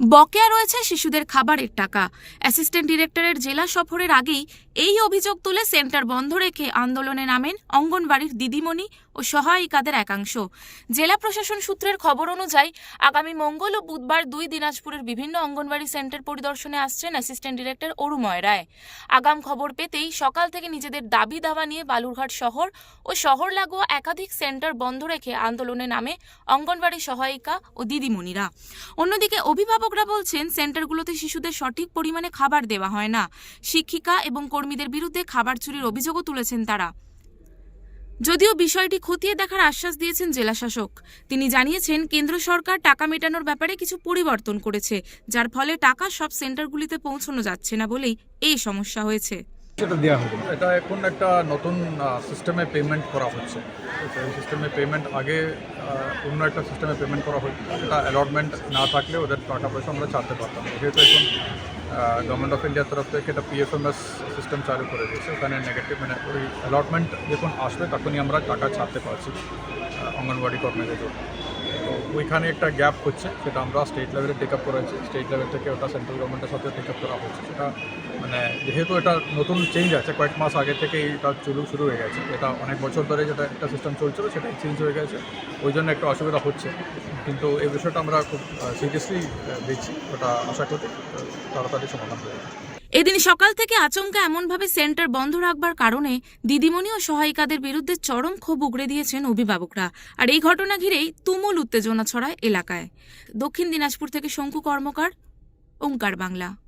বকেয়া রয়েছে শিশুদের খাবারের টাকা। অ্যাসিস্ট্যান্ট ডিরেক্টরের জেলা সফরের আগেই এই অভিযোগ তুলে সেন্টার বন্ধ রেখে আন্দোলনে নামেন অঙ্গনবাড়ির দিদিমণি ও সহায়িকাদের একাংশ। জেলা প্রশাসন সূত্রের খবর অনুযায়ী, আগামী মঙ্গল ও বুধবার দুই দিনাজপুরের বিভিন্ন অঙ্গনবাড়ি সেন্টার পরিদর্শনে আসছেন অ্যাসিস্ট্যান্ট ডিরেক্টর অরুময় রায়। আগাম খবর পেতেই সকাল থেকে নিজেদের দাবি দাওয়া নিয়ে বালুরঘাট শহর ও শহর লাগোয়া একাধিক সেন্টার বন্ধ রেখে আন্দোলনে নামে অঙ্গনবাড়ি সহায়িকা ও দিদিমণিরা। অন্যদিকে অভিভাবকরা বলছেন, সেন্টারগুলোতে শিশুদের সঠিক পরিমাণে খাবার দেওয়া হয় না। শিক্ষিকা এবং কর্মীদের বিরুদ্ধে খাবার চুরির অভিযোগও তুলেছেন তারা। যদিও বিষয়টি খতিয়ে দেখার আশ্বাস দিয়েছেন জেলাশাসক, তিনি জানিয়েছেন, কেন্দ্র সরকার টাকা মেটানোর ব্যাপারে কিছু পরিবর্তন করেছে, যার ফলে টাকা সব সেন্টারগুলিতে পৌঁছানো যাচ্ছে না বলেই এই সমস্যা হয়েছে। সেটা দেওয়া হবে। এটা এখন একটা নতুন সিস্টেমে পেমেন্ট করা হচ্ছে। এই সিস্টেমে পেমেন্ট আগে অন্য একটা সিস্টেমে পেমেন্ট করা হতো সেটা অ্যালটমেন্ট না থাকলে ওদের টাকা পয়সা আমরা ছাড়তে পারতাম যেহেতু এখন গভর্নমেন্ট অফ ইন্ডিয়ার তরফ থেকে একটা পিএফএমএস সিস্টেম চালু করে দিয়েছে, ওখানে নেগেটিভ মানে ওই অ্যালটমেন্ট যখন আসবে, তখনই আমরা টাকা ছাড়তে পারছি অঙ্গনওয়াড়ি কর্মীদের জন্য। ওইখানে একটা গ্যাপ হচ্ছে, সেটা আমরা স্টেট লেভেলে টেক আপ করেছি। স্টেট লেভেল থেকে ওটা সেন্ট্রাল গভর্নমেন্টের সাথে টেক আপ করা হচ্ছে। সেটা মানে যেহেতু এটা নতুন চেঞ্জ আছে, কয়েক মাস আগে থেকে এটা চলু শুরু হয়ে গেছে। এটা অনেক বছর ধরে যেটা একটা সিস্টেম চলছিল সেটা চেঞ্জ হয়ে গেছে। ওই জন্য একটা অসুবিধা হচ্ছে। কিন্তু এই বিষয়টা আমরা খুব সিরিয়াসলি দেখছি। ওটা আশা করি তাড়াতাড়ি সমাধান হয়ে যাবে। এদিন সকাল থেকে আচমকা এমনভাবে সেন্টার বন্ধ রাখবার কারণে দিদিমণি ও সহায়িকাদের বিরুদ্ধে চরম ক্ষোভ উগড়ে দিয়েছেন অভিভাবকরা। আর এই ঘটনা ঘিরেই তুমুল উত্তেজনা ছড়ায় এলাকায়। দক্ষিণ দিনাজপুর থেকে শঙ্কু কর্মকার, ওঙ্কার বাংলা।